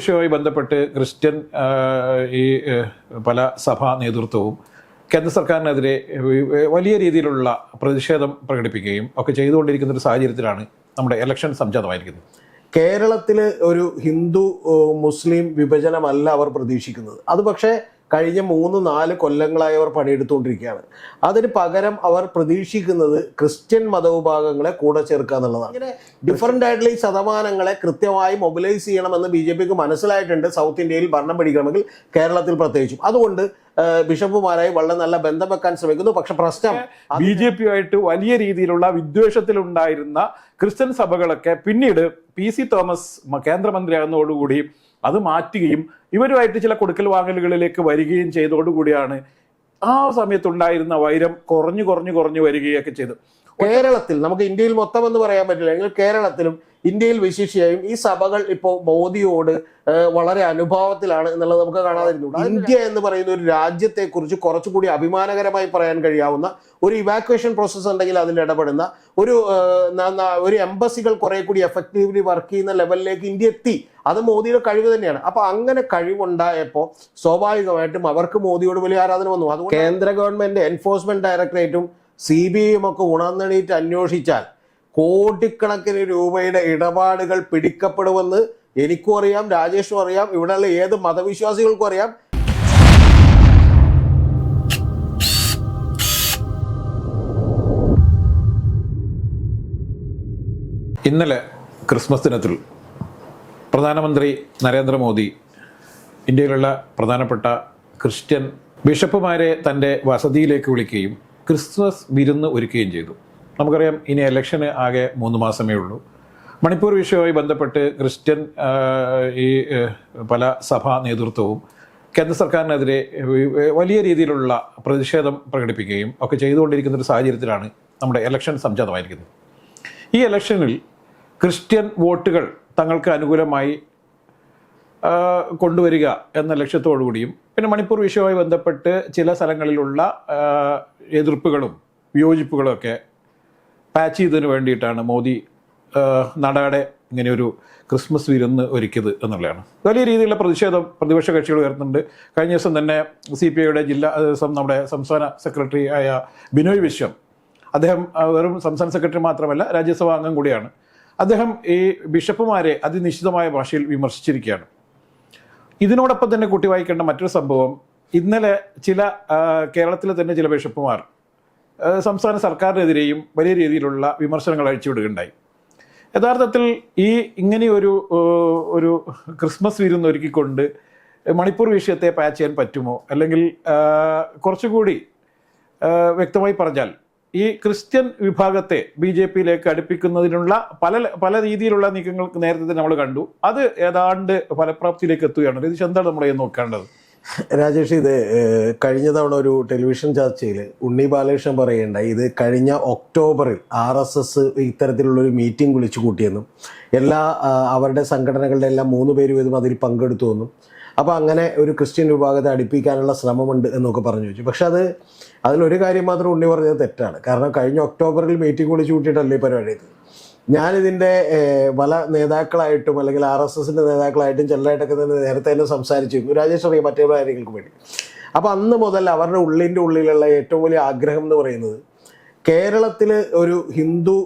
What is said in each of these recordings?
വിഷയവുമായി ബന്ധപ്പെട്ട് ക്രിസ്ത്യൻ ഈ പല സഭാ നേതൃത്വവും കേന്ദ്ര സർക്കാരിനെതിരെ വലിയ രീതിയിലുള്ള പ്രതിഷേധം പ്രകടിപ്പിക്കുകയും ഒക്കെ ചെയ്തുകൊണ്ടിരിക്കുന്ന ഒരു സാഹചര്യത്തിലാണ് നമ്മുടെ ഇലക്ഷൻ സംജാതമായിരിക്കുന്നത്. കേരളത്തിൽ ഒരു ഹിന്ദു മുസ്ലിം വിഭജനമല്ല അവർ പ്രതീക്ഷിക്കുന്നത്. അത് പക്ഷേ കഴിഞ്ഞ മൂന്ന് നാല് കൊല്ലങ്ങളായി അവർ പണിയെടുത്തുകൊണ്ടിരിക്കുകയാണ്. അതിന് പകരം അവർ പ്രതീക്ഷിക്കുന്നത് ക്രിസ്ത്യൻ മതവിഭാഗങ്ങളെ കൂടെ ചേർക്കുക എന്നുള്ളതാണ്. ഇങ്ങനെ ഡിഫറന്റ് ആയിട്ടുള്ള ഈ ശതമാനങ്ങളെ കൃത്യമായി മൊബിലൈസ് ചെയ്യണമെന്ന് ബി ജെ പിക്ക് മനസ്സിലായിട്ടുണ്ട്. സൗത്ത് ഇന്ത്യയിൽ ഭരണം പിടിക്കണമെങ്കിൽ കേരളത്തിൽ പ്രത്യേകിച്ചും. അതുകൊണ്ട് ബിഷപ്പുമാരായി വളരെ നല്ല ബന്ധം വെക്കാൻ ശ്രമിക്കുന്നു. പക്ഷെ പ്രശ്നം ബി ജെ പിയുമായിട്ട് വലിയ രീതിയിലുള്ള വിദ്വേഷത്തിലുണ്ടായിരുന്ന ക്രിസ്ത്യൻ സഭകളൊക്കെ പിന്നീട് പി സി തോമസ് കേന്ദ്രമന്ത്രിയാകുന്നതോടുകൂടി അത് മാറ്റുകയും ഇവരുമായിട്ട് ചില കൊടുക്കൽ വാങ്ങലുകളിലേക്ക് വരികയും ചെയ്തതോടുകൂടിയാണ് ആ സമയത്തുണ്ടായിരുന്ന വൈരം കുറഞ്ഞു കുറഞ്ഞു കുറഞ്ഞു വരികയൊക്കെ ചെയ്തു കേരളത്തിൽ നമുക്ക് ഇന്ത്യയിൽ മൊത്തം എന്ന് പറയാൻ പറ്റില്ല. എങ്കിൽ കേരളത്തിലും ഇന്ത്യയിൽ വിശേഷിയായും ഈ സഭകൾ ഇപ്പോൾ മോദിയോട് വളരെ അനുഭാവത്തിലാണ് എന്നുള്ളത് നമുക്ക് കാണാതിരുന്നു. ഇന്ത്യ എന്ന് പറയുന്ന ഒരു രാജ്യത്തെ കുറിച്ച് കുറച്ചുകൂടി അഭിമാനകരമായി പറയാൻ കഴിയാവുന്ന ഒരു ഇവാക്വേഷൻ പ്രോസസ്സ് ഉണ്ടെങ്കിൽ അതിൽ ഇടപെടുന്ന ഒരു ഒരു എംബസികൾ കുറെ കൂടി എഫക്റ്റീവ്ലി വർക്ക് ചെയ്യുന്ന ലെവലിലേക്ക് ഇന്ത്യ എത്തി. അത് മോദിയുടെ കഴിവ് തന്നെയാണ്. അപ്പൊ അങ്ങനെ കഴിവുണ്ടായപ്പോൾ സ്വാഭാവികമായിട്ടും അവർക്ക് മോദിയോട് വലിയ ആരാധന വന്നു. അതുകൊണ്ട് കേന്ദ്ര ഗവൺമെന്റ് എൻഫോഴ്സ്മെന്റ് ഡയറക്ടറേറ്റും സി ബി ഐയും ഒക്കെ ഉണർന്നെണീറ്റ് അന്വേഷിച്ചാൽ കോടിക്കണക്കിന് രൂപയുടെ ഇടപാടുകൾ പിടിക്കപ്പെടുമെന്ന് എനിക്കും അറിയാം രാജേഷും അറിയാം ഇവിടെയുള്ള ഏത് മതവിശ്വാസികൾക്കും അറിയാം. ഇന്നലെ ക്രിസ്മസ് ദിനത്തിൽ പ്രധാനമന്ത്രി നരേന്ദ്രമോദി ഇന്ത്യയിലുള്ള പ്രധാനപ്പെട്ട ക്രിസ്ത്യൻ ബിഷപ്പുമാരെ തന്റെ വസതിയിലേക്ക് വിളിക്കുകയും ക്രിസ്മസ് വിരുന്ന് ഒരുക്കുകയും ചെയ്തു. നമുക്കറിയാം ഇനി ഇലക്ഷന് ആകെ മൂന്ന് മാസമേ ഉള്ളൂ. മണിപ്പൂർ വിഷയവുമായി ബന്ധപ്പെട്ട് ക്രിസ്ത്യൻ ഈ പല സഭാ നേതൃത്വവും കേന്ദ്ര സർക്കാരിനെതിരെ വലിയ രീതിയിലുള്ള പ്രതിഷേധം പ്രകടിപ്പിക്കുകയും ഒക്കെ ചെയ്തുകൊണ്ടിരിക്കുന്ന ഒരു സാഹചര്യത്തിലാണ് നമ്മുടെ ഇലക്ഷൻ സംജാതമായിരിക്കുന്നത്. ഈ ഇലക്ഷനിൽ ക്രിസ്ത്യൻ വോട്ടുകൾ തങ്ങൾക്ക് അനുകൂലമായി കൊണ്ടുവരിക എന്ന ലക്ഷ്യത്തോടു കൂടിയും പിന്നെ മണിപ്പൂർ വിഷയവുമായി ബന്ധപ്പെട്ട് ചില സ്ഥലങ്ങളിലുള്ള എതിർപ്പുകളും വിയോജിപ്പുകളും ഒക്കെ പാച്ച് ചെയ്തതിന് വേണ്ടിയിട്ടാണ് മോദി നടയുടെ ഇങ്ങനെ ഇങ്ങനെയൊരു ക്രിസ്മസ് വിരുന്ന് ഒരുക്കിയത് എന്നുള്ളതാണ്. വലിയ രീതിയിലുള്ള പ്രതിഷേധം പ്രതിപക്ഷ കക്ഷികൾ ഉയർത്തുന്നുണ്ട്. കഴിഞ്ഞ ദിവസം തന്നെ സി പി ഐയുടെ ജില്ലാ നമ്മുടെ സംസ്ഥാന സെക്രട്ടറി ആയ ബിനോയ് വിശ്വം അദ്ദേഹം വെറും സംസ്ഥാന സെക്രട്ടറി മാത്രമല്ല രാജ്യസഭാ അംഗം കൂടിയാണ്. അദ്ദേഹം ഈ ബിഷപ്പുമാരെ അതിനിശ്ചിതമായ ഭാഷയിൽ വിമർശിച്ചിരിക്കുകയാണ്. ഇതിനോടൊപ്പം തന്നെ കുട്ടി വായിക്കേണ്ട മറ്റൊരു സംഭവം ഇന്നലെ ചില കേരളത്തിലെ തന്നെ ചില ബിഷപ്പുമാർ സംസ്ഥാന സർക്കാരിനെതിരെയും വലിയ രീതിയിലുള്ള വിമർശനങ്ങൾ അഴിച്ചുവിടുകയുണ്ടായി. യഥാർത്ഥത്തിൽ ഈ ഇങ്ങനെയൊരു ഒരു ക്രിസ്മസ് വിരുന്ന് ഒരുക്കിക്കൊണ്ട് മണിപ്പൂർ വിഷയത്തെ പാച്ച് ചെയ്യാൻ പറ്റുമോ? അല്ലെങ്കിൽ കുറച്ചുകൂടി വ്യക്തമായി പറഞ്ഞാൽ ഈ ക്രിസ്ത്യൻ വിഭാഗത്തെ ബി ജെ പിയിലേക്ക് അടുപ്പിക്കുന്നതിനുള്ള പല പല രീതിയിലുള്ള നീക്കങ്ങൾ നേരത്തെ നമ്മൾ കണ്ടു. അത് ഏതാണ്ട് ഫലപ്രാപ്തിയിലേക്ക് എത്തുകയാണ്. ഇത് എന്താണ് നമ്മൾ നോക്കേണ്ടത്? രാജേഷ് ഇത് കഴിഞ്ഞ തവണ ഒരു ടെലിവിഷൻ ചർച്ചയിൽ ഉണ്ണി ബാലകൃഷ്ണൻ പറയേണ്ട ഇത് കഴിഞ്ഞ ഒക്ടോബറിൽ ആർ എസ് എസ് ഇത്തരത്തിലുള്ളൊരു മീറ്റിംഗ് വിളിച്ചു കൂട്ടിയെന്നും എല്ലാ അവരുടെ സംഘടനകളുടെ എല്ലാം മൂന്ന് പേരും വീതം അതിൽ പങ്കെടുത്തു എന്നും അപ്പോൾ അങ്ങനെ ഒരു ക്രിസ്ത്യൻ വിഭാഗത്തെ അടുപ്പിക്കാനുള്ള ശ്രമമുണ്ട് എന്നൊക്കെ പറഞ്ഞു വെച്ചു പക്ഷെ അത് അതിലൊരു കാര്യം മാത്രം ഉണ്ണി പറഞ്ഞത് തെറ്റാണ്. കാരണം കഴിഞ്ഞ ഒക്ടോബറിൽ മീറ്റിംഗ് വിളിച്ചു കൂട്ടിയിട്ടല്ലേ പരിപാടി ഞാനിതിന്റെ പല നേതാക്കളായിട്ടും അല്ലെങ്കിൽ ആർ എസ് എസിന്റെ നേതാക്കളായിട്ടും ചിലരായിട്ടൊക്കെ തന്നെ നേരത്തെ തന്നെ സംസാരിച്ചിരുന്നു. രാജേഷ് അറിയാം മറ്റേ കാര്യങ്ങൾക്ക് വേണ്ടി. അപ്പോൾ അന്ന് മുതൽ അവരുടെ ഉള്ളിന്റെ ഉള്ളിലുള്ള ഏറ്റവും വലിയ ആഗ്രഹം എന്ന് പറയുന്നത് കേരളത്തിൽ ഒരു ഹിന്ദു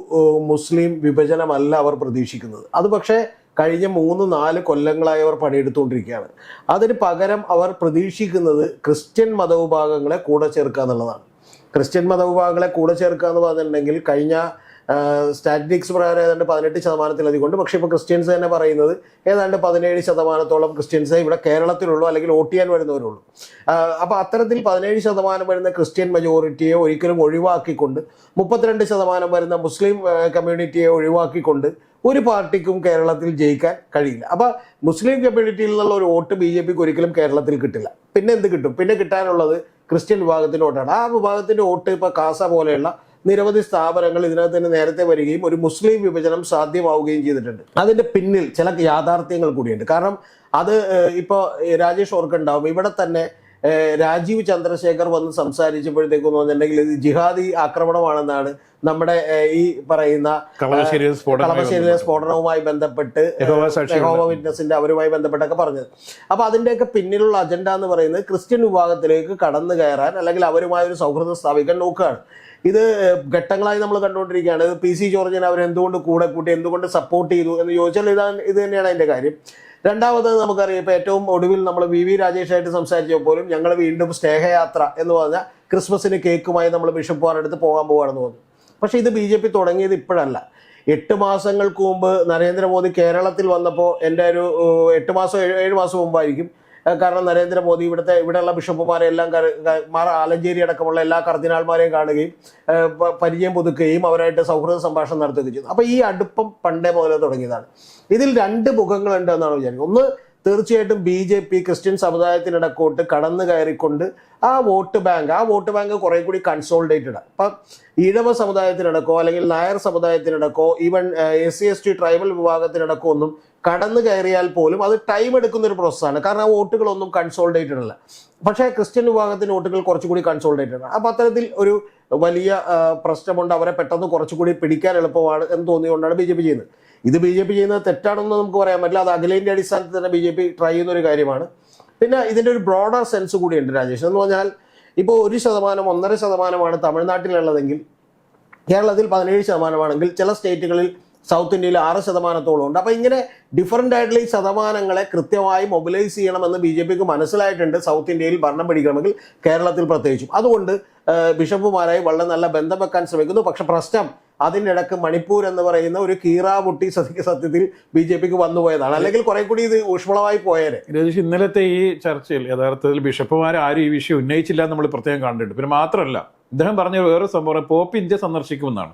മുസ്ലിം വിഭജനമല്ല അവർ പ്രതീക്ഷിക്കുന്നത്. അത് പക്ഷേ കഴിഞ്ഞ മൂന്ന് നാല് കൊല്ലങ്ങളായി അവർ പണിയെടുത്തുകൊണ്ടിരിക്കുകയാണ്. അതിന് പകരം അവർ പ്രതീക്ഷിക്കുന്നത് ക്രിസ്ത്യൻ മതവിഭാഗങ്ങളെ കൂടെ ചേർക്കുക എന്നുള്ളതാണ്. ക്രിസ്ത്യൻ മതവിഭാഗങ്ങളെ കൂടെ ചേർക്കുക എന്ന് പറഞ്ഞിട്ടുണ്ടെങ്കിൽ കഴിഞ്ഞ സ്റ്റാറ്റിസ്റ്റിക്സ് പ്രകാരം ഏതാണ്ട് പതിനെട്ട് ശതമാനത്തിലധികം ഉണ്ട് പക്ഷേ ഇപ്പോൾ ക്രിസ്ത്യൻസ് തന്നെ പറയുന്നത് ഏതാണ്ട് പതിനേഴ് ശതമാനത്തോളം ക്രിസ്ത്യൻസ് ഇവിടെ കേരളത്തിലുള്ളൂ അല്ലെങ്കിൽ വോട്ട് ചെയ്യാൻ വരുന്നവരുള്ളൂ. അപ്പോൾ അത്തരത്തിൽ പതിനേഴ് ശതമാനം വരുന്ന ക്രിസ്ത്യൻ മെജോറിറ്റിയെ ഒരിക്കലും ഒഴിവാക്കിക്കൊണ്ട് മുപ്പത്തിരണ്ട് ശതമാനം വരുന്ന മുസ്ലിം കമ്മ്യൂണിറ്റിയെ ഒഴിവാക്കിക്കൊണ്ട് ഒരു പാർട്ടിക്കും കേരളത്തിൽ ജയിക്കാൻ കഴിയില്ല. അപ്പോൾ മുസ്ലിം കമ്മ്യൂണിറ്റിയിൽ നിന്നുള്ള ഒരു വോട്ട് ബി ജെ പിക്ക് ഒരിക്കലും കേരളത്തിൽ കിട്ടില്ല. പിന്നെ എന്ത് കിട്ടും? പിന്നെ കിട്ടാനുള്ളത് ക്രിസ്ത്യൻ വിഭാഗത്തിന്റെ വോട്ടാണ്. ആ വിഭാഗത്തിന്റെ വോട്ട് ഇപ്പോൾ കാസ പോലെയുള്ള നിരവധി സ്ഥാപനങ്ങൾ ഇതിനകത്ത് തന്നെ നേരത്തെ വരികയും ഒരു മുസ്ലിം വിഭജനം സാധ്യമാവുകയും ചെയ്തിട്ടുണ്ട്. അതിന്റെ പിന്നിൽ ചില യാഥാർത്ഥ്യങ്ങൾ കൂടിയുണ്ട്. കാരണം അത് ഇപ്പോൾ രാജേഷ് ഓർക്കുണ്ടാവും ഇവിടെ തന്നെ രാജീവ് ചന്ദ്രശേഖർ വന്ന് സംസാരിച്ചപ്പോഴത്തേക്കും പറഞ്ഞിട്ടുണ്ടെങ്കിൽ ഇത് ജിഹാദി ആക്രമണമാണെന്നാണ് നമ്മുടെ ഈ പറയുന്ന കളമശ്ശേരിയിലെ സ്ഫോടനവുമായി ബന്ധപ്പെട്ട്. യഹോവ വിറ്റ്നസിന്റെ അവരുമായി ബന്ധപ്പെട്ടൊക്കെ പറഞ്ഞത്. അപ്പൊ അതിന്റെയൊക്കെ പിന്നിലുള്ള അജണ്ട എന്ന് പറയുന്നത് ക്രിസ്ത്യൻ വിഭാഗത്തിലേക്ക് കടന്നു കയറാൻ അല്ലെങ്കിൽ അവരുമായി ഒരു സൗഹൃദം സ്ഥാപിക്കാൻ നോക്കുകയാണ്. ഇത് ഘട്ടങ്ങളായി നമ്മൾ കണ്ടുകൊണ്ടിരിക്കുകയാണ്. പി സി ജോർജിനെ അവർ എന്തുകൊണ്ട് കൂടെ കൂട്ടി എന്തുകൊണ്ട് സപ്പോർട്ട് ചെയ്തു എന്ന് ചോദിച്ചാൽ ഇതാണ് ഇത് തന്നെയാണ് അതിന്റെ കാര്യം. രണ്ടാമത് നമുക്കറിയാം ഇപ്പോൾ ഏറ്റവും ഒടുവിൽ നമ്മൾ വി വി രാജേഷായിട്ട് സംസാരിച്ചപ്പോൾ പോലും ഞങ്ങൾ വീണ്ടും സ്നേഹയാത്ര എന്ന് പറഞ്ഞാൽ ക്രിസ്മസിന് കേക്കുമായി നമ്മൾ ബിഷപ്പ് അടുത്ത് പോകാൻ പോവാണെന്ന് പറഞ്ഞു പക്ഷേ ഇത് ബി ജെ പി തുടങ്ങിയത് ഇപ്പോഴല്ല. എട്ട് മാസങ്ങൾക്ക് മുമ്പ് നരേന്ദ്രമോദി കേരളത്തിൽ വന്നപ്പോൾ എന്റെ ഒരു എട്ട് മാസം ഏഴ് മാസം മുമ്പായിരിക്കും കാരണം നരേന്ദ്രമോദി ഇവിടുത്തെ ഇവിടെയുള്ള ബിഷപ്പുമാരെ എല്ലാം മാർ ആലഞ്ചേരി അടക്കമുള്ള എല്ലാ കർദിനാൾമാരെയും കാണുകയും പരിചയം പുതുക്കുകയും അവരായിട്ട് സൗഹൃദ സംഭാഷണം നടത്തുകയും ചെയ്തു അപ്പോൾ ഈ അടുപ്പം പണ്ടേ മുതലേ തുടങ്ങിയതാണ്. ഇതിൽ രണ്ട് മുഖങ്ങളുണ്ട് എന്നാണ് വിചാരിക്കുന്നത്. ഒന്ന് തീർച്ചയായിട്ടും ബി ജെ പി ക്രിസ്ത്യൻ സമുദായത്തിനിടക്കോട്ട് കടന്നു കയറിക്കൊണ്ട് ആ വോട്ട് ബാങ്ക് ആ വോട്ട് ബാങ്ക് കുറെ കൂടി കൺസോൾഡേറ്റഡ്. അപ്പം ഈഴവ സമുദായത്തിനിടക്കോ അല്ലെങ്കിൽ Nair സമുദായത്തിനിടക്കോ even S C S T tribal വിഭാഗത്തിനിടക്കോ ഒന്നും കടന്നു കയറിയാൽ പോലും അത് ടൈം എടുക്കുന്ന ഒരു പ്രോസസ്സാണ് കാരണം ആ വോട്ടുകളൊന്നും കൺസോൾഡേറ്റഡ് അല്ല. പക്ഷേ ക്രിസ്ത്യൻ വിഭാഗത്തിന് വോട്ടുകൾ കുറച്ചുകൂടി കൺസോൾഡേറ്റഡ് ആണ്. അപ്പം അത്തരത്തിൽ ഒരു വലിയ പ്രശ്നമുണ്ട്. അവരെ പെട്ടെന്ന് കുറച്ചുകൂടി പിടിക്കാൻ എളുപ്പമാണ് എന്ന് തോന്നിയുകൊണ്ടാണ് ബി ജെ പി ചെയ്യുന്നത്. ഇത് ബി ജെ പി ചെയ്യുന്നത് തെറ്റാണെന്ന് നമുക്ക് പറയാൻ പറ്റില്ല. അത് അഖിലേന്ത്യ അടിസ്ഥാനത്തിൽ തന്നെ ബി ജെ പി ട്രൈ ചെയ്യുന്ന ഒരു കാര്യമാണ്. പിന്നെ ഇതിന്റെ ഒരു ബ്രോഡർ സെൻസ് കൂടിയുണ്ട് രാജേഷ്. എന്ന് പറഞ്ഞാൽ ഇപ്പോൾ ഒരു ശതമാനം ഒന്നര ശതമാനമാണ് തമിഴ്നാട്ടിലുള്ളതെങ്കിൽ കേരളത്തിൽ പതിനേഴ് ശതമാനമാണെങ്കിൽ ചില സ്റ്റേറ്റുകളിൽ സൗത്ത് ഇന്ത്യയിൽ ആറ് ശതമാനത്തോളം ഉണ്ട്. അപ്പോൾ ഇങ്ങനെ ഡിഫറന്റ് ആയിട്ടുള്ള ഈ ശതമാനങ്ങളെ കൃത്യമായി മൊബിലൈസ് ചെയ്യണമെന്ന് ബി ജെ പിക്ക് മനസ്സിലായിട്ടുണ്ട്. സൗത്ത് ഇന്ത്യയിൽ ഭരണം പിടിക്കണമെങ്കിൽ കേരളത്തിൽ പ്രത്യേകിച്ചും. അതുകൊണ്ട് ബിഷപ്പുമാരായി വളരെ നല്ല ബന്ധം വെക്കാൻ ശ്രമിക്കുന്നു. പക്ഷെ പ്രശ്നം അതിനിടക്ക് മണിപ്പൂർ എന്ന് പറയുന്ന ഒരു കീറാമുട്ടി സത്യ സത്യത്തിൽ ബി ജെ പിക്ക് വന്നുപോയതാണ് അല്ലെങ്കിൽ കുറെ കൂടി ഇത് ഊഷ്മളമായി പോയേനെ. രജീഷ് ഇന്നലത്തെ ഈ ചർച്ചയിൽ യഥാർത്ഥത്തിൽ ബിഷപ്പുമാർ ആരും ഈ വിഷയം ഉന്നയിച്ചില്ല നമ്മൾ പ്രത്യേകം കണ്ടിട്ടുണ്ട്. പിന്നെ മാത്രമല്ല അദ്ദേഹം പറഞ്ഞ വേറെ സംഭവം പോപ്പ് ഇന്ത്യ സന്ദർശിക്കുമെന്നാണ്.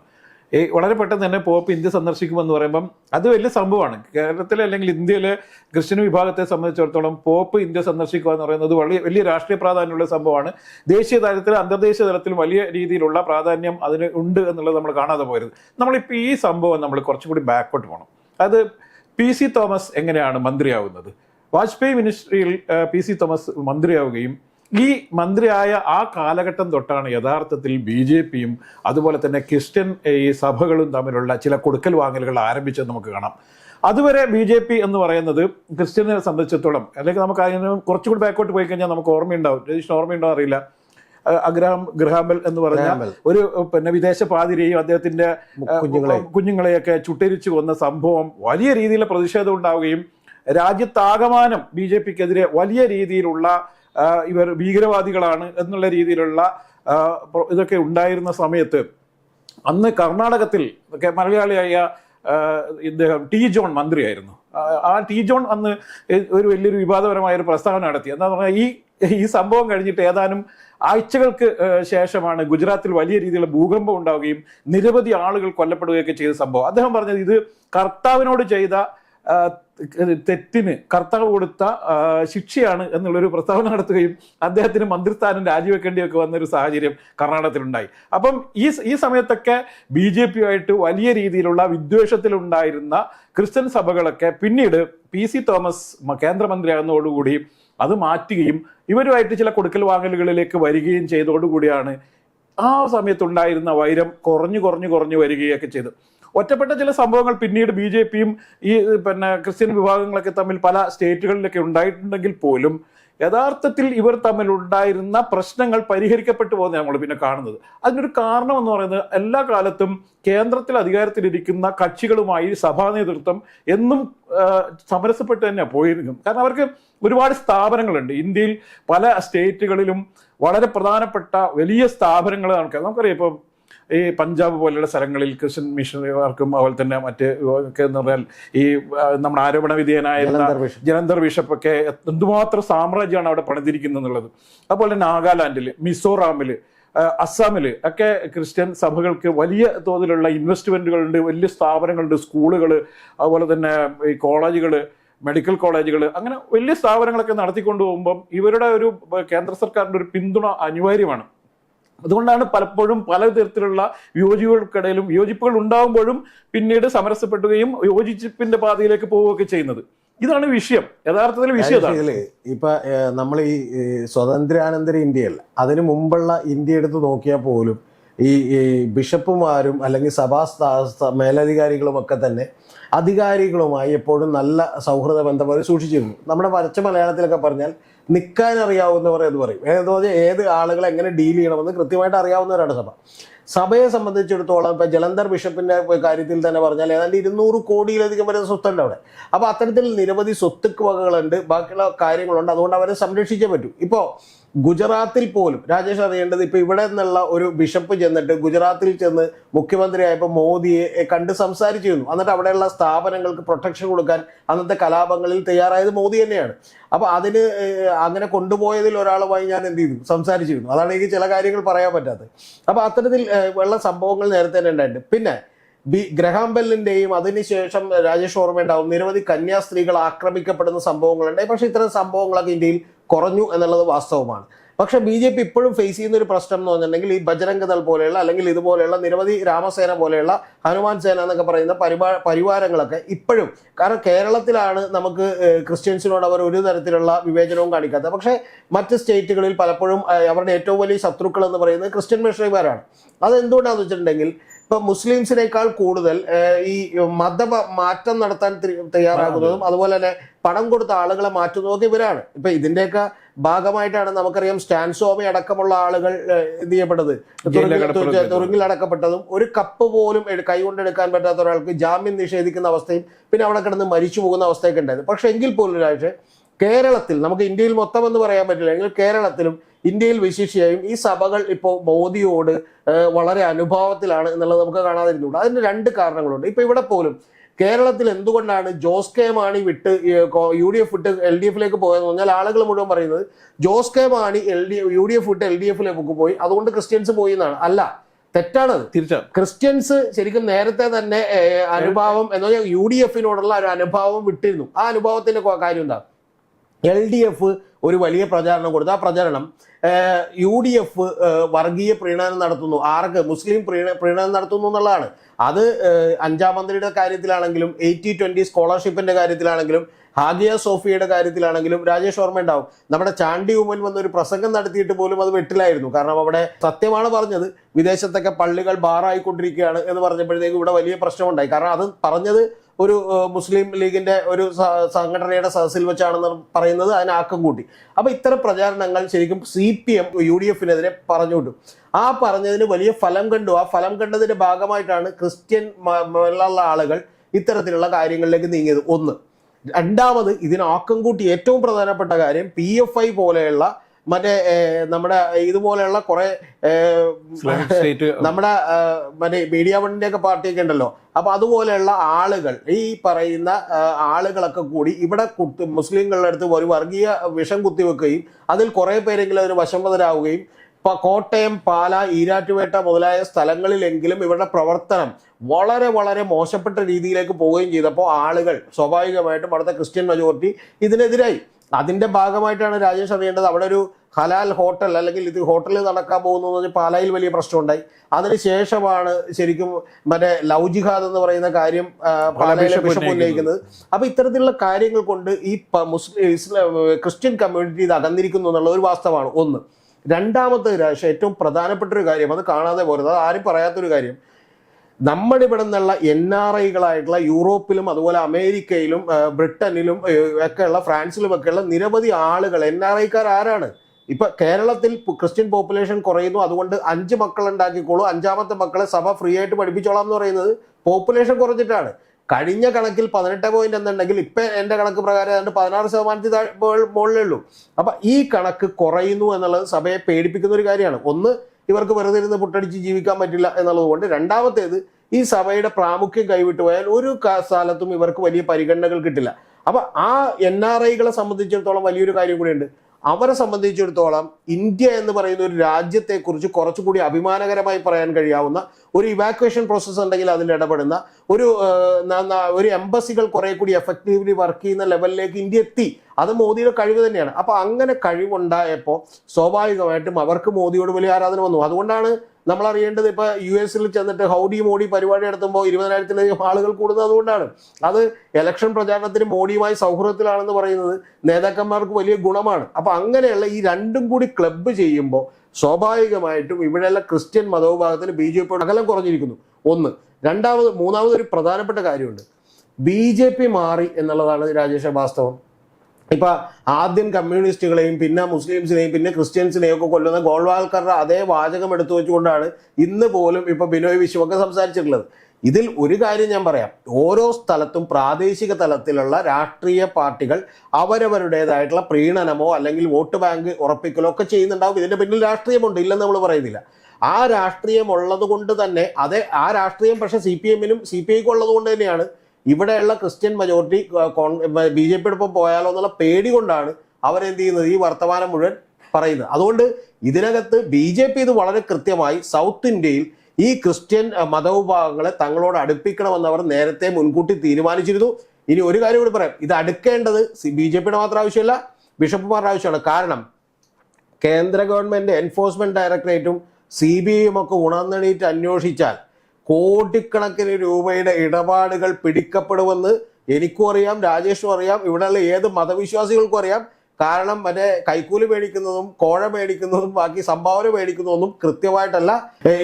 ഈ വളരെ പെട്ടെന്ന് തന്നെ പോപ്പ് ഇന്ത്യ സന്ദർശിക്കുമെന്ന് പറയുമ്പം അത് വലിയ സംഭവമാണ്. കേരളത്തിലെ അല്ലെങ്കിൽ ഇന്ത്യയിലെ ക്രിസ്ത്യൻ വിഭാഗത്തെ സംബന്ധിച്ചിടത്തോളം പോപ്പ് ഇന്ത്യ സന്ദർശിക്കുക എന്ന് പറയുന്നത് വലിയ വലിയ രാഷ്ട്രീയ പ്രാധാന്യമുള്ള സംഭവമാണ്. ദേശീയ തലത്തിൽ അന്തർദേശീയ തലത്തിൽ വലിയ രീതിയിലുള്ള പ്രാധാന്യം അതിന് ഉണ്ട് എന്നുള്ളത് നമ്മൾ കാണാതെ പോയത് നമ്മളിപ്പോൾ ഈ സംഭവം നമ്മൾ കുറച്ചുകൂടി ബാക്കോട്ട് പോകണം അത് പി സി തോമസ് എങ്ങനെയാണ് മന്ത്രിയാവുന്നത്? വാജ്പേയി മിനിസ്ട്രിയിൽ പി സി തോമസ് മന്ത്രിയാവുകയും ഈ മന്ത്രിയായ ആ കാലഘട്ടം തൊട്ടാണ് യഥാർത്ഥത്തിൽ ബി ജെ പിയും അതുപോലെ തന്നെ ക്രിസ്ത്യൻ ഈ സഭകളും തമ്മിലുള്ള ചില കൊടുക്കൽ വാങ്ങലുകൾ ആരംഭിച്ചത് നമുക്ക് കാണാം. അതുവരെ ബി ജെ പി എന്ന് പറയുന്നത് ക്രിസ്ത്യനെ സംബന്ധിച്ചിടത്തോളം അല്ലെങ്കിൽ നമുക്ക് അതിന് കുറച്ചുകൂടി ബാക്കോട്ട് പോയി കഴിഞ്ഞാൽ നമുക്ക് ഓർമ്മയുണ്ടാവും. രജിഷ്ണ ഓർമ്മയുണ്ടോ അറിയില്ല. അഗ്രഹാം ഗ്രഹാമ്പൽ എന്ന് പറഞ്ഞ ഒരു പിന്നെ വിദേശ പാതിരെയും അദ്ദേഹത്തിന്റെ കുഞ്ഞുങ്ങളെ. കുഞ്ഞുങ്ങളെയൊക്കെ ചുട്ടരിച്ചു കൊന്ന സംഭവം വലിയ രീതിയിലുള്ള പ്രതിഷേധം ഉണ്ടാവുകയും രാജ്യത്താകമാനം ബി ജെ പിക്കെതിരെ വലിയ രീതിയിലുള്ള ഇവർ ഭീകരവാദികളാണ് എന്നുള്ള രീതിയിലുള്ള ഇതൊക്കെ ഉണ്ടായിരുന്ന സമയത്ത് അന്ന് കർണാടകത്തിൽ മലയാളിയായ ഇദ്ദേഹം ടി ജോൺ മന്ത്രിയായിരുന്നു. ആ, ടി ജോൺ അന്ന് ഒരു വലിയൊരു വിവാദപരമായ ഒരു പ്രസ്താവന നടത്തി. എന്താ പറഞ്ഞാൽ ഈ ഈ സംഭവം കഴിഞ്ഞിട്ട് ഏതാനും ആഴ്ചകൾക്ക് ശേഷമാണ് ഗുജറാത്തിൽ വലിയ രീതിയിലുള്ള ഭൂകമ്പം ഉണ്ടാവുകയും നിരവധി ആളുകൾ കൊല്ലപ്പെടുകയൊക്കെ ചെയ്ത സംഭവം. അദ്ദേഹം പറഞ്ഞത് ഇത് കർത്താവിനോട് ചെയ്ത തെറ്റിന് കർത്താവ് കൊടുത്ത ശിക്ഷയാണ് എന്നുള്ളൊരു പ്രസ്താവന നടത്തുകയും അദ്ദേഹത്തിന് മന്ത്രിസ്ഥാനം രാജിവെക്കേണ്ടിയൊക്കെ വന്നൊരു സാഹചര്യം കർണാടകത്തിലുണ്ടായി. അപ്പം ഈ ഈ സമയത്തൊക്കെ ബി ജെ പിയുമായിട്ട് വലിയ രീതിയിലുള്ള വിദ്വേഷത്തിലുണ്ടായിരുന്ന ക്രിസ്ത്യൻ സഭകളൊക്കെ പിന്നീട് പി സി തോമസ് കേന്ദ്രമന്ത്രിയാകുന്നതോടുകൂടി അത് മാറ്റുകയും ഇവരുമായിട്ട് ചില കൊടുക്കൽ വാങ്ങലുകളിലേക്ക് വരികയും ചെയ്തതോടുകൂടിയാണ് ആ സമയത്തുണ്ടായിരുന്ന വൈരം കുറഞ്ഞു കുറഞ്ഞു കുറഞ്ഞു വരികയൊക്കെ ചെയ്തു ഒറ്റപ്പെട്ട ചില സംഭവങ്ങൾ പിന്നീട് ബി ജെ പിയും ഈ പിന്നെ ക്രിസ്ത്യൻ വിഭാഗങ്ങളൊക്കെ തമ്മിൽ പല സ്റ്റേറ്റുകളിലൊക്കെ ഉണ്ടായിട്ടുണ്ടെങ്കിൽ പോലും യഥാർത്ഥത്തിൽ ഇവർ തമ്മിൽ ഉണ്ടായിരുന്ന പ്രശ്നങ്ങൾ പരിഹരിക്കപ്പെട്ടു പോകുന്ന നമ്മൾ പിന്നെ കാണുന്നത്. അതിനൊരു കാരണം എന്ന് പറയുന്നത് എല്ലാ കാലത്തും കേന്ദ്രത്തിൽ അധികാരത്തിലിരിക്കുന്ന കക്ഷികളുമായി സഭാ നേതൃത്വം എന്നും സമരസപ്പെട്ട് തന്നെ പോയിരിക്കും കാരണം അവർക്ക് ഒരുപാട് സ്ഥാപനങ്ങളുണ്ട്. ഇന്ത്യയിൽ പല സ്റ്റേറ്റുകളിലും വളരെ പ്രധാനപ്പെട്ട വലിയ സ്ഥാപനങ്ങൾ നമുക്ക് നമുക്കറിയാം ഇപ്പോൾ ഈ പഞ്ചാബ് പോലെയുള്ള സ്ഥലങ്ങളിൽ ക്രിസ്ത്യൻ മിഷണറിമാർക്കും അതുപോലെ തന്നെ മറ്റ് ഒക്കെ എന്ന് പറഞ്ഞാൽ ഈ നമ്മുടെ ആരോപണ വിധേയനായിരുന്ന ജലന്ധർ ബിഷപ്പ്. ഒക്കെ എന്തുമാത്രം സാമ്രാജ്യമാണ് അവിടെ പണിതിരിക്കുന്നത് എന്നുള്ളത് അതുപോലെ തന്നെ നാഗാലാൻഡിൽ മിസോറാമിൽ അസ്സാമിൽ ഒക്കെ ക്രിസ്ത്യൻ സഭകൾക്ക് വലിയ തോതിലുള്ള ഇൻവെസ്റ്റ്മെന്റുകളുണ്ട് വലിയ സ്ഥാപനങ്ങളുണ്ട് സ്കൂളുകൾ അതുപോലെ തന്നെ ഈ കോളേജുകൾ മെഡിക്കൽ കോളേജുകൾ അങ്ങനെ വലിയ സ്ഥാപനങ്ങളൊക്കെ നടത്തിക്കൊണ്ടു പോകുമ്പം ഇവരുടെ ഒരു കേന്ദ്ര സർക്കാരിന്റെ ഒരു പിന്തുണ അനിവാര്യമാണ് അതുകൊണ്ടാണ് പലപ്പോഴും പല തരത്തിലുള്ള വിയോജികൾക്കിടയിലും വിയോജിപ്പുകൾ ഉണ്ടാകുമ്പോഴും പിന്നീട് സമരസപ്പെടുകയും യോജിച്ചിപ്പിന്റെ പാതയിലേക്ക് പോവുകയൊക്കെ ചെയ്യുന്നത്. ഇതാണ് വിഷയം. യഥാർത്ഥത്തിൽ വിഷയം ഇപ്പൊ നമ്മൾ ഈ സ്വതന്ത്രാനന്തര ഇന്ത്യയിൽ അതിനു മുമ്പുള്ള ഇന്ത്യ എടുത്ത് നോക്കിയാൽ പോലും ഈ ബിഷപ്പുമാരും അല്ലെങ്കിൽ സഭാ മേലധികാരികളും ഒക്കെ തന്നെ അധികാരികളുമായി എപ്പോഴും നല്ല സൗഹൃദ ബന്ധം അവർ സൂക്ഷിച്ചിരുന്നു. നമ്മുടെ വരച്ച മലയാളത്തിലൊക്കെ പറഞ്ഞാൽ നിൽക്കാൻ അറിയാവുന്നവർ എന്ന് പറയും. ഏതോ ഏത് ആളുകളെ എങ്ങനെ ഡീൽ ചെയ്യണമെന്ന് കൃത്യമായിട്ട് അറിയാവുന്നവരാണ് സഭ. സഭയെ സംബന്ധിച്ചിടത്തോളം ഇപ്പം ജലന്ധർ ബിഷപ്പിന്റെ കാര്യത്തിൽ തന്നെ പറഞ്ഞാൽ ഏതാണ്ട് ഇരുന്നൂറ് കോടിയിലധികം വരുന്ന സ്വത്തുണ്ട് അവിടെ. അപ്പോൾ അത്തരത്തിൽ നിരവധി സ്വത്തുക്ക് വകകളുണ്ട് ബാക്കിയുള്ള കാര്യങ്ങളുണ്ട്. അതുകൊണ്ട് അവരെ സംരക്ഷിച്ചേ പറ്റൂ. ഇപ്പോ ഗുജറാത്തിൽ പോലും രാജേഷ് അറിയേണ്ടത് ഇപ്പൊ ഇവിടെ നിന്നുള്ള ഒരു ബിഷപ്പ് ചെന്നിട്ട് ഗുജറാത്തിൽ ചെന്ന് മുഖ്യമന്ത്രിയായപ്പോൾ മോദിയെ കണ്ട് സംസാരിച്ചിരുന്നു എന്നിട്ട് അവിടെയുള്ള സ്ഥാപനങ്ങൾക്ക് പ്രൊട്ടക്ഷൻ കൊടുക്കാൻ അന്നത്തെ കലാപങ്ങളിൽ തയ്യാറായത് മോദി തന്നെയാണ്. അപ്പൊ അതിന് അങ്ങനെ കൊണ്ടുപോയതിൽ ഒരാളുമായി ഞാൻ എന്ത് ചെയ്തു? സംസാരിച്ചിരുന്നു അതാണ് എനിക്ക് ചില കാര്യങ്ങൾ പറയാൻ പറ്റാത്തത്. അപ്പൊ അത്തരത്തിൽ ഉള്ള സംഭവങ്ങൾ നേരത്തെ തന്നെ ഉണ്ടായിട്ടുണ്ട്. പിന്നെ ബി ഗ്രഹാം ബെല്ലിന്റെയും അതിനുശേഷം രാജേഷ് ഓർമ്മയുണ്ടാവും നിരവധി കന്യാസ്ത്രീകൾ ആക്രമിക്കപ്പെടുന്ന സംഭവങ്ങളുണ്ട്. പക്ഷെ ഇത്തരം സംഭവങ്ങളൊക്കെ ഇന്ത്യയിൽ കുറഞ്ഞു എന്നുള്ളത് വാസ്തവമാണ്. പക്ഷെ ബി ജെ പി ഇപ്പോഴും ഫേസ് ചെയ്യുന്ന ഒരു പ്രശ്നം എന്ന് പറഞ്ഞിട്ടുണ്ടെങ്കിൽ ഈ ബജരംഗ ദൾ പോലെയുള്ള അല്ലെങ്കിൽ ഇതുപോലെയുള്ള നിരവധി രാമസേന പോലെയുള്ള ഹനുമാൻ സേന എന്നൊക്കെ പറയുന്ന പരിപാ പരിവാരങ്ങളൊക്കെ ഇപ്പോഴും കാരണം കേരളത്തിലാണ് നമുക്ക് ക്രിസ്ത്യൻസിനോട് അവർ ഒരു തരത്തിലുള്ള വിവേചനവും കാണിക്കാത്തത്. പക്ഷേ മറ്റ് സ്റ്റേറ്റുകളിൽ പലപ്പോഴും അവരുടെ ഏറ്റവും വലിയ ശത്രുക്കൾ എന്ന് പറയുന്നത് ക്രിസ്ത്യൻ മിഷണറിമാരാണ്. അതെന്തുകൊണ്ടാണെന്ന് വെച്ചിട്ടുണ്ടെങ്കിൽ ഇപ്പൊ മുസ്ലിംസിനേക്കാൾ കൂടുതൽ ഈ മത മാറ്റം നടത്താൻ തയ്യാറാകുന്നതും അതുപോലെ തന്നെ പണം കൊടുത്ത ആളുകളെ മാറ്റുന്നതൊക്കെ ഇവരാണ്. ഇപ്പൊ ഇതിന്റെയൊക്കെ ഭാഗമായിട്ടാണ് നമുക്കറിയാം സ്റ്റാൻ സ്വാമി അടക്കമുള്ള ആളുകൾ എന്ത് ചെയ്യപ്പെട്ടത്? തുറങ്ങിൽ അടക്കപ്പെട്ടതും ഒരു കപ്പ് പോലും കൈകൊണ്ടെടുക്കാൻ പറ്റാത്ത ഒരാൾക്ക് ജാമ്യം നിഷേധിക്കുന്ന അവസ്ഥയും പിന്നെ അവിടെ കിടന്ന് മരിച്ചു പോകുന്ന അവസ്ഥയൊക്കെ ഉണ്ടായിരുന്നു. പക്ഷെ എങ്കിൽ പോലും ഒരാഴ്ച കേരളത്തിൽ നമുക്ക് ഇന്ത്യയിൽ മൊത്തം എന്ന് പറയാൻ പറ്റില്ല എങ്കിൽ കേരളത്തിലും ഇന്ത്യയിൽ വിശേഷിയായും ഈ സഭകൾ ഇപ്പോൾ മോദിയോട് വളരെ അനുഭാവത്തിലാണ് എന്നുള്ളത് നമുക്ക് കാണാതിരുന്നുണ്ട് അതിന് രണ്ട് കാരണങ്ങളുണ്ട്. ഇപ്പൊ ഇവിടെ പോലും കേരളത്തിൽ എന്തുകൊണ്ടാണ് ജോസ് കെ മാണി വിട്ട് യു ഡി എഫ് വിട്ട് എൽ ഡി എഫിലേക്ക് പോയെന്ന് പറഞ്ഞാൽ ആളുകൾ മുഴുവൻ പറയുന്നത് Jose K Mani L D U D F വിട്ട് എൽ ഡി എഫിലേക്ക് പോയി അതുകൊണ്ട് ക്രിസ്ത്യൻസ് പോയി എന്നാണ്. അല്ല തെറ്റാണത് തിരിച്ചാണ് ക്രിസ്ത്യൻസ് ശരിക്കും നേരത്തെ തന്നെ അനുഭാവം എന്ന് പറഞ്ഞാൽ യു ഡി എഫിനോടുള്ള ഒരു അനുഭാവം വിട്ടിരുന്നു. ആ അനുഭാവത്തിന്റെ കാര്യം എന്താ? എൽ ഡി എഫ് ഒരു വലിയ പ്രചാരണം കൊടുത്തു ആ പ്രചാരണം യു ഡി എഫ് വർഗീയ പ്രീണനം നടത്തുന്നു. ആർക്ക്? മുസ്ലിം പ്രീണ പ്രീണനം നടത്തുന്നു എന്നുള്ളതാണ്. അത് അഞ്ചാം മന്ത്രിയുടെ കാര്യത്തിലാണെങ്കിലും എയ്റ്റി ട്വന്റി സ്കോളർഷിപ്പിന്റെ കാര്യത്തിലാണെങ്കിലും ഹാഗിയ സോഫിയയുടെ കാര്യത്തിലാണെങ്കിലും രാജേഷ് ഓർമ്മ ഉണ്ടാവും നമ്മുടെ ചാണ്ടി ഉമ്മൻ വന്നൊരു പ്രസംഗം നടത്തിയിട്ട് പോലും അത് വെട്ടിലായിരുന്നു. കാരണം അവിടെ സത്യമാണ് പറഞ്ഞത് വിദേശത്തൊക്കെ പള്ളികൾ ബാറായിക്കൊണ്ടിരിക്കുകയാണ് എന്ന് പറഞ്ഞപ്പോഴത്തേക്ക് ഇവിടെ വലിയ പ്രശ്നമുണ്ടായി. കാരണം അത് പറഞ്ഞത് ഒരു മുസ്ലിം ലീഗിന്റെ ഒരു സംഘടനയുടെ സദസ്സിൽ വെച്ചാണെന്ന് പറയുന്നത് അതിന് ആക്കം കൂട്ടി. അപ്പൊ ഇത്തരം പ്രചാരണങ്ങൾ ശരിക്കും C P M U D എഫിനെതിരെ പറഞ്ഞു വിട്ടു. ആ പറഞ്ഞതിന് വലിയ ഫലം കണ്ടു. ആ ഫലം കണ്ടതിന്റെ ഭാഗമായിട്ടാണ് ക്രിസ്ത്യൻ മേലുള്ള ആളുകൾ ഇത്തരത്തിലുള്ള കാര്യങ്ങളിലേക്ക് നീങ്ങിയത്. ഒന്ന്. രണ്ടാമത് ഇതിന് ആക്കം കൂട്ടി ഏറ്റവും പ്രധാനപ്പെട്ട കാര്യം പി എഫ് ഐ പോലെയുള്ള മറ്റേ നമ്മുടെ ഇതുപോലെയുള്ള കുറെ നമ്മുടെ മറ്റേ മീഡിയ വണ്ണിന്റെ ഒക്കെ പാർട്ടിയൊക്കെ ഉണ്ടല്ലോ. അപ്പൊ അതുപോലെയുള്ള ആളുകൾ ഈ പറയുന്ന ആളുകളൊക്കെ കൂടി ഇവിടെ കുത്തി മുസ്ലിങ്ങളുടെ അടുത്ത് ഒരു വർഗീയ വിഷം കുത്തിവെക്കുകയും അതിൽ കുറെ പേരെങ്കിലും അതിന് വശംവതരാകുകയും ഇപ്പൊ കോട്ടയം പാല ഈരാറ്റുപേട്ട മുതലായ സ്ഥലങ്ങളിലെങ്കിലും ഇവരുടെ പ്രവർത്തനം വളരെ വളരെ മോശപ്പെട്ട രീതിയിലേക്ക് പോവുകയും ചെയ്തപ്പോൾ ആളുകൾ സ്വാഭാവികമായിട്ടും അവിടുത്തെ ക്രിസ്ത്യൻ മെജോറിറ്റി ഇതിനെതിരായി. അതിന്റെ ഭാഗമായിട്ടാണ് രാജേഷ് അറിയേണ്ടത്. അവിടെ ഒരു ഹലാൽ ഹോട്ടൽ അല്ലെങ്കിൽ ഇത് ഹോട്ടലിൽ നടക്കാൻ പോകുന്നു എന്ന് പറഞ്ഞാൽ പാലായിൽ വലിയ പ്രശ്നമുണ്ടായി. അതിനുശേഷമാണ് ശരിക്കും മറ്റേ ലവ് ജിഹാദ് എന്ന് പറയുന്ന കാര്യം പാലായിലെ ബിഷപ്പ് ഉന്നയിക്കുന്നത്. അപ്പൊ ഇത്തരത്തിലുള്ള കാര്യങ്ങൾ കൊണ്ട് ഈ മുസ്ലിം ഇസ്ലാം ക്രിസ്ത്യൻ കമ്മ്യൂണിറ്റി ഇത് അകന്നിരിക്കുന്നു എന്നുള്ള ഒരു വാസ്തവമാണ് ഒന്ന്. രണ്ടാമത്തെ രാശി ഏറ്റവും പ്രധാനപ്പെട്ട ഒരു കാര്യം അത് കാണാതെ പോരുന്നത് അത് ആരും പറയാത്തൊരു കാര്യം. നമ്മുടെ ഇവിടെ നിന്നുള്ള എൻ ആർ ഐകളായിട്ടുള്ള യൂറോപ്പിലും അതുപോലെ അമേരിക്കയിലും ബ്രിട്ടനിലും ഒക്കെയുള്ള ഫ്രാൻസിലും ഒക്കെയുള്ള നിരവധി ആളുകൾ എൻ ആർ ഐക്കാർ ആരാണ്? ഇപ്പൊ കേരളത്തിൽ ക്രിസ്ത്യൻ പോപ്പുലേഷൻ കുറയുന്നു. അതുകൊണ്ട് അഞ്ച് മക്കൾ ഉണ്ടാക്കിക്കോളൂ അഞ്ചാമത്തെ മക്കളെ സഭ ഫ്രീ ആയിട്ട് പഠിപ്പിച്ചോളാം എന്ന് പറയുന്നത് പോപ്പുലേഷൻ കുറഞ്ഞിട്ടാണ്. കഴിഞ്ഞ കണക്കിൽ പതിനെട്ട് പോയിന്റ് എന്നുണ്ടെങ്കിൽ ഇപ്പൊ എന്റെ കണക്ക് പ്രകാരം ഏതാണ്ട് പതിനാറ് ശതമാനത്തിൽ താഴെ- മുകൾ- മുകളിലേ ഉള്ളൂ. അപ്പൊ ഈ കണക്ക് കുറയുന്നു എന്നുള്ളത് സഭയെ പേടിപ്പിക്കുന്ന ഒരു കാര്യമാണ്. ഒന്ന് ഇവർക്ക് വെറുതെ ഇരുന്ന് പുട്ടടിച്ച് ജീവിക്കാൻ പറ്റില്ല എന്നുള്ളത് കൊണ്ട് രണ്ടാമത്തേത് ഈ സഭയുടെ പ്രാമുഖ്യം കൈവിട്ടു പോയാൽ ഒരു സ്ഥലത്തും ഇവർക്ക് വലിയ പരിഗണനകൾ കിട്ടില്ല. അപ്പൊ ആ എൻ ആർ ഐകളെ സംബന്ധിച്ചിടത്തോളം വലിയൊരു കാര്യം കൂടിയുണ്ട്. അവരെ സംബന്ധിച്ചിടത്തോളം ഇന്ത്യ എന്ന് പറയുന്ന ഒരു രാജ്യത്തെക്കുറിച്ച് കുറച്ചുകൂടി അഭിമാനകരമായി പറയാൻ കഴിയാവുന്ന ഒരു ഇവാക്വേഷൻ പ്രോസസ്സ് ഉണ്ടെങ്കിൽ അതിൽ ഇടപെടുന്ന ഒരു ഒരു എംബസികൾ കുറെ കൂടി എഫക്റ്റീവ്ലി വർക്ക് ചെയ്യുന്ന ലെവലിലേക്ക് ഇന്ത്യ എത്തി. അത് മോദിയുടെ കഴിവ് തന്നെയാണ്. അപ്പോൾ അങ്ങനെ കഴിവുണ്ടായപ്പോൾ സ്വാഭാവികമായിട്ടും അവർക്ക് മോദിയോട് വലിയ ആരാധന വന്നു. അതുകൊണ്ടാണ് നമ്മൾ അറിയേണ്ടത് ഇപ്പൊ യു എസിൽ ചെന്നിട്ട് ഹൗഡി മോഡി പരിപാടി നടത്തുമ്പോൾ ഇരുപതിനായിരത്തിലധികം ആളുകൾ കൂടുന്നത് അതുകൊണ്ടാണ്. അത് ഇലക്ഷൻ പ്രചാരണത്തിന് മോഡിയുമായി സൗഹൃദത്തിലാണെന്ന് പറയുന്നത് നേതാക്കന്മാർക്ക് വലിയ ഗുണമാണ്. അപ്പൊ അങ്ങനെയുള്ള ഈ രണ്ടും കൂടി ക്ലബ്ബ് ചെയ്യുമ്പോൾ സ്വാഭാവികമായിട്ടും ഇവിടെയുള്ള ക്രിസ്ത്യൻ മതവിഭാഗത്തിന് ബി ജെ പിയുടെ അകലം കുറഞ്ഞിരിക്കുന്നു. ഒന്ന്. രണ്ടാമത് മൂന്നാമത് ഒരു പ്രധാനപ്പെട്ട കാര്യമുണ്ട്. ബി ജെ പി മാറി എന്നുള്ളതാണ് രാജേഷ വാസ്തവം ഇപ്പൊ ആദ്യം കമ്മ്യൂണിസ്റ്റുകളെയും പിന്നെ മുസ്ലിംസിനെയും പിന്നെ ക്രിസ്ത്യൻസിനെയും ഒക്കെ കൊല്ലുന്ന ഗോൾവാൾക്കറുടെ അതേ വാചകം എടുത്തു വെച്ചുകൊണ്ടാണ് ഇന്ന് പോലും ഇപ്പൊ ബിനോയ് വിശ്വമൊക്കെ സംസാരിച്ചിട്ടുള്ളത്. ഇതിൽ ഒരു കാര്യം ഞാൻ പറയാം. ഓരോ സ്ഥലത്തും പ്രാദേശിക തലത്തിലുള്ള രാഷ്ട്രീയ പാർട്ടികൾ അവരവരുടേതായിട്ടുള്ള പ്രീണനമോ അല്ലെങ്കിൽ വോട്ട് ബാങ്ക് ഉറപ്പിക്കലോ ഒക്കെ ചെയ്യുന്നുണ്ടാവും. ഇതിന്റെ പിന്നിൽ രാഷ്ട്രീയമുണ്ട്. ഇല്ലെന്ന് നമ്മൾ പറയുന്നില്ല. ആ രാഷ്ട്രീയം ഉള്ളത് കൊണ്ട് തന്നെ അതെ ആ രാഷ്ട്രീയം പക്ഷെ സി പി എമ്മിനും സി പി ഐക്കും ഉള്ളത് കൊണ്ട് തന്നെയാണ് ഇവിടെയുള്ള ക്രിസ്ത്യൻ മജോറിറ്റി ബി ജെ പിയുടെ ഒപ്പം പോയാലോ എന്നുള്ള പേടി കൊണ്ടാണ് അവരെന്ത് ചെയ്യുന്നത് ഈ വർത്തമാനം മുഴുവൻ പറയുന്നത്. അതുകൊണ്ട് ഇതിനകത്ത് ബി ജെ പി ഇത് വളരെ കൃത്യമായി സൗത്ത് ഇന്ത്യയിൽ ഈ ക്രിസ്ത്യൻ മതവിഭാഗങ്ങളെ തങ്ങളോട് അടുപ്പിക്കണമെന്ന് അവർ നേരത്തെ മുൻകൂട്ടി തീരുമാനിച്ചിരുന്നു. ഇനി ഒരു കാര്യം കൂടി പറയാം. ഇത് അടുക്കേണ്ടത് ബി ജെ പിയുടെ മാത്രം ആവശ്യമല്ല ബിഷപ്പുമാരുടെ ആവശ്യമാണ്. കാരണം കേന്ദ്ര ഗവൺമെന്റ് എൻഫോഴ്സ്മെന്റ് ഡയറക്ടറേറ്റും സി ബി ഐയും ഒക്കെ ഉണർന്നെണീറ്റ് അന്വേഷിച്ചാൽ കോടിക്കണക്കിന് രൂപയുടെ ഇടപാടുകൾ പിടിക്കപ്പെടുമെന്ന് എനിക്കും അറിയാം രാജേഷും അറിയാം ഇവിടെയുള്ള ഏത് മതവിശ്വാസികൾക്കും അറിയാം. കാരണം മറ്റേ കൈക്കൂലി മേടിക്കുന്നതും കോഴ മേടിക്കുന്നതും ബാക്കി സംഭാവന മേടിക്കുന്നതൊന്നും കൃത്യമായിട്ടല്ല.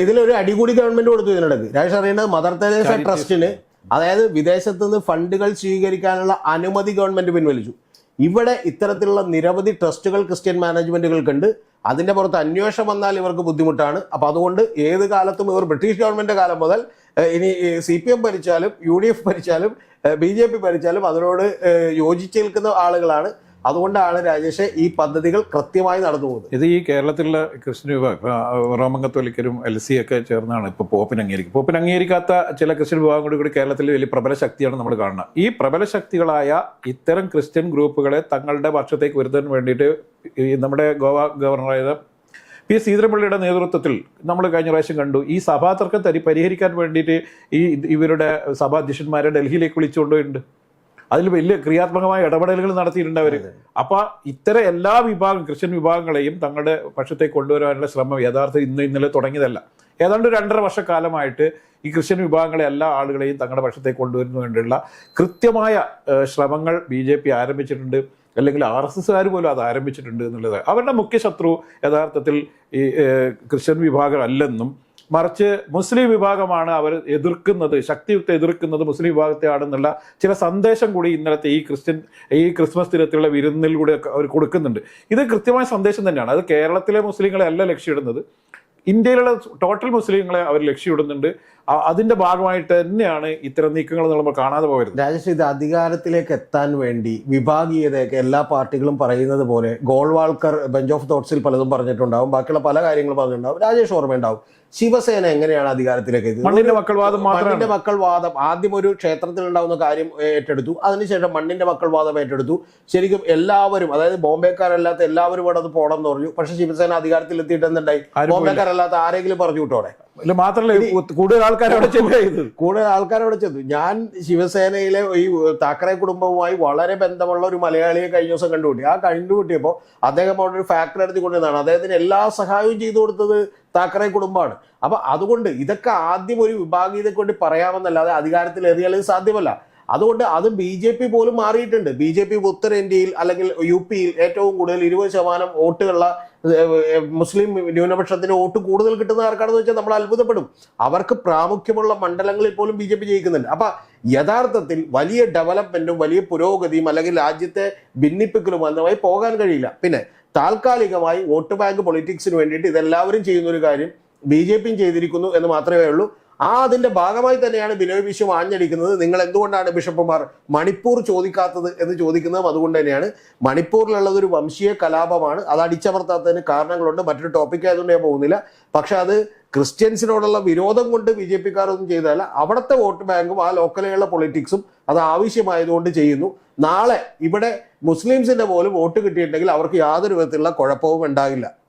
ഇതിലൊരു അടികൂടി ഗവൺമെന്റ് കൊടുത്തു ഇതിനിടക്ക്. രാജേഷ് അറിയേണ്ടത് മദർ തെരേസ. ട്രസ്റ്റിന് അതായത് വിദേശത്ത് നിന്ന് ഫണ്ടുകൾ സ്വീകരിക്കാനുള്ള അനുമതി ഗവൺമെന്റ് പിൻവലിച്ചു. ഇവിടെ ഇത്തരത്തിലുള്ള നിരവധി ട്രസ്റ്റുകൾ ക്രിസ്ത്യൻ മാനേജ്മെന്റുകൾക്കുണ്ട്. അതിന്റെ പുറത്ത് അന്വേഷണം വന്നാൽ ഇവർക്ക് ബുദ്ധിമുട്ടാണ്. അപ്പോൾ അതുകൊണ്ട് ഏത് കാലത്തും ഇവർ ബ്രിട്ടീഷ് ഗവൺമെന്റ് കാലം മുതൽ ഇനി സി പി എം ഭരിച്ചാലും യു ഡി എഫ് ഭരിച്ചാലും ബി ജെ പി ഭരിച്ചാലും അതിനോട് യോജിച്ച് നിൽക്കുന്ന ആളുകളാണ്. അതുകൊണ്ടാണ് രാജേഷ് ഈ പദ്ധതികൾ കൃത്യമായി നടന്നു പോകുന്നത്. ഇത് ഈ കേരളത്തിലുള്ള ക്രിസ്ത്യൻ വിഭാഗം റോമൻ കത്തോലിക്കരും എൽ സി ഒക്കെ ചേർന്നാണ് ഇപ്പോൾ പോപ്പിന് അംഗീകരിക്കും പോപ്പിന് അംഗീകരിക്കാത്ത ചില ക്രിസ്ത്യൻ വിഭാഗം കൂടി കൂടി കേരളത്തിൽ വലിയ പ്രബല ശക്തിയാണ് നമ്മൾ കാണുന്നത് ഈ പ്രബല ശക്തികളായ ഇത്തരം ക്രിസ്ത്യൻ ഗ്രൂപ്പുകളെ തങ്ങളുടെ പക്ഷത്തേക്ക് വരുത്താൻ വേണ്ടിയിട്ട് ഈ നമ്മുടെ ഗോവ ഗവർണറായ പി സീതരപ്പള്ളിയുടെ നേതൃത്വത്തിൽ നമ്മൾ കഴിഞ്ഞ പ്രാവശ്യം കണ്ടു. ഈ സഭാ തർക്കം തരി പരിഹരിക്കാൻ വേണ്ടിയിട്ട് ഈ ഇവരുടെ സഭാധ്യക്ഷന്മാരെ ഡൽഹിയിലേക്ക് വിളിച്ചുകൊണ്ടുപോയിട്ടുണ്ട് അതിൽ വലിയ ക്രിയാത്മകമായ ഇടപെടലുകൾ നടത്തിയിട്ടുണ്ട് അവർ അപ്പൊ ഇത്തരം എല്ലാ വിഭാഗം ക്രിസ്ത്യൻ വിഭാഗങ്ങളെയും തങ്ങളുടെ പക്ഷത്തേക്ക് കൊണ്ടുവരാനുള്ള ശ്രമം യഥാർത്ഥം ഇന്ന് ഇന്നലെ തുടങ്ങിയതല്ല. ഏതാണ്ട് രണ്ടര വർഷക്കാലമായിട്ട് ഈ ക്രിസ്ത്യൻ വിഭാഗങ്ങളെ എല്ലാ ആളുകളെയും തങ്ങളുടെ പക്ഷത്തേക്ക് വേണ്ടിയുള്ള കൃത്യമായ ശ്രമങ്ങൾ ബി ജെ പി ആരംഭിച്ചിട്ടുണ്ട്. അല്ലെങ്കിൽ ആർ എസ് എസ്സുകാർ പോലും അത് ആരംഭിച്ചിട്ടുണ്ട് എന്നുള്ളത്. അവരുടെ മുഖ്യ ശത്രു യഥാർത്ഥത്തിൽ ഈ ക്രിസ്ത്യൻ വിഭാഗം അല്ലെന്നും മറിച്ച് മുസ്ലിം വിഭാഗമാണ് അവർ എതിർക്കുന്നത് ശക്തിയുക്ത എതിർക്കുന്നത് മുസ്ലിം വിഭാഗത്തെയാണെന്നുള്ള ചില സന്ദേശം കൂടി ഇന്നലത്തെ ഈ ക്രിസ്ത്യൻ ഈ ക്രിസ്മസ് ദിനത്തിലുള്ള വിരുന്നിൽ കൂടി അവർ കൊടുക്കുന്നുണ്ട്. ഇത് കൃത്യമായ സന്ദേശം തന്നെയാണ്. അത് കേരളത്തിലെ മുസ്ലിങ്ങളെ അല്ല ലക്ഷ്യമിടുന്നത്. ഇന്ത്യയിലുള്ള ടോട്ടൽ മുസ്ലിങ്ങളെ അവർ ലക്ഷ്യമിടുന്നുണ്ട്. അതിന്റെ ഭാഗമായിട്ട് തന്നെയാണ് ഇത്തരം നീക്കങ്ങൾ നമ്മൾ കാണാതെ പോകരുത് രാജേഷ് ഇത് അധികാരത്തിലേക്ക് എത്താൻ വേണ്ടി വിഭാഗീയതയൊക്കെ എല്ലാ പാർട്ടികളും പറയുന്നത് പോലെ ഗോൾവാൾക്കർ ബെഞ്ച് ഓഫ് തോട്ട്സിൽ പലതും പറഞ്ഞിട്ടുണ്ടാവും. ബാക്കിയുള്ള പല കാര്യങ്ങളും പറഞ്ഞിട്ടുണ്ടാവും. രാജേഷ് ഓർമ്മയുണ്ടാവും. ശിവസേന എങ്ങനെയാണ് അധികാരത്തിലേക്ക് മണ്ണിന്റെ മക്കൾ വാദം മണ്ണിന്റെ മക്കൾ വാദം ആദ്യം ഒരു ക്ഷേത്രത്തിൽ ഉണ്ടാവുന്ന കാര്യം ഏറ്റെടുത്തു. അതിനുശേഷം മണ്ണിന്റെ മക്കൾ വാദം ഏറ്റെടുത്തു. ശരിക്കും എല്ലാവരും അതായത് ബോംബെക്കാരല്ലാത്ത എല്ലാവരും ഇവിടെ അത് പോകണം എന്ന് പറഞ്ഞു. പക്ഷെ ശിവസേന അധികാരത്തിൽ എത്തിയിട്ട് എന്തുണ്ടായി. ബോംബെക്കാരല്ലാത്ത ആരെങ്കിലും പറഞ്ഞു വിട്ടോടെ? ഇല്ല മാത്രമല്ല കൂടുതൽ ആൾക്കാർ അവിടെ ചെന്നു കൂടുതൽ ആൾക്കാർ അവിടെ ചെന്നു. ഞാൻ ശിവസേനയിലെ ഈ താക്കറെ കുടുംബവുമായി വളരെ ബന്ധമുള്ള ഒരു മലയാളിയെ കഴിഞ്ഞ ദിവസം കണ്ടുപിട്ടി ആ കണ്ടുപിട്ടിയപ്പോൾ അദ്ദേഹം അവിടെ ഒരു ഫാക്ടറി നടത്തി കൊണ്ടുവന്നതാണ്. അദ്ദേഹത്തിന് എല്ലാ സഹായവും ചെയ്തു കൊടുത്തത് താക്കറെ കുടുംബമാണ്. അപ്പൊ അതുകൊണ്ട് ഇതൊക്കെ ആദ്യം ഒരു വിഭാഗീയതയ്ക്ക് വേണ്ടി പറയാമെന്നല്ലാതെ അധികാരത്തിൽ എറിയാലും ഇത് സാധ്യമല്ല. അതുകൊണ്ട് അത് ബി ജെ പി പോലും മാറിയിട്ടുണ്ട്. ബി ജെ പി ഉത്തരേന്ത്യയിൽ അല്ലെങ്കിൽ യു പിയിൽ ഏറ്റവും കൂടുതൽ ഇരുപത് ശതമാനം വോട്ടുകളുള്ള മുസ്ലിം ന്യൂനപക്ഷത്തിന് വോട്ട് കൂടുതൽ കിട്ടുന്ന ആർക്കാണെന്ന് വെച്ചാൽ നമ്മൾ അത്ഭുതപ്പെടും. അവർക്ക് പ്രാമുഖ്യമുള്ള മണ്ഡലങ്ങളിൽ പോലും ബി ജെ പി ജയിക്കുന്നുണ്ട്. അപ്പൊ യഥാർത്ഥത്തിൽ വലിയ ഡെവലപ്മെന്റും വലിയ പുരോഗതിയും അല്ലെങ്കിൽ രാജ്യത്തെ ഭിന്നിപ്പിക്കലും അതുമായി പോകാൻ കഴിയില്ല. പിന്നെ താൽക്കാലികമായി വോട്ട് ബാങ്ക് പൊളിറ്റിക്സിന് വേണ്ടിയിട്ട് ഇതെല്ലാവരും ചെയ്യുന്ന ഒരു കാര്യം ബി ജെ പിയും ചെയ്തിരിക്കുന്നു എന്ന് മാത്രമേ ഉള്ളൂ. ആ അതിന്റെ ഭാഗമായി തന്നെയാണ് ബിനോയ് വിശ്വം ആഞ്ഞടിക്കുന്നത് നിങ്ങൾ എന്തുകൊണ്ടാണ് ബിഷപ്പുമാർ മണിപ്പൂർ ചോദിക്കാത്തത് എന്ന് ചോദിക്കുന്നതും? അതുകൊണ്ട് തന്നെയാണ്. മണിപ്പൂരിലുള്ളത് ഒരു വംശീയ കലാപമാണ്. അത് അടിച്ചമർത്താത്തതിന് കാരണങ്ങളുണ്ട്. മറ്റൊരു ടോപ്പിക് ആയതുകൊണ്ട് ഞാൻ പോകുന്നില്ല. പക്ഷെ അത് ക്രിസ്ത്യൻസിനോടുള്ള വിരോധം കൊണ്ട് ബി ജെ പിക്കാരൊന്നും അവിടുത്തെ വോട്ട് ബാങ്കും ആ ലോക്കലിലുള്ള പൊളിറ്റിക്സും അത് ആവശ്യമായതുകൊണ്ട് ചെയ്യുന്നു. നാളെ ഇവിടെ മുസ്ലിംസിന്റെ പോലും വോട്ട് കിട്ടിയിട്ടുണ്ടെങ്കിൽ അവർക്ക് യാതൊരു വിധത്തിലുള്ള കുഴപ്പവും ഉണ്ടാകില്ല.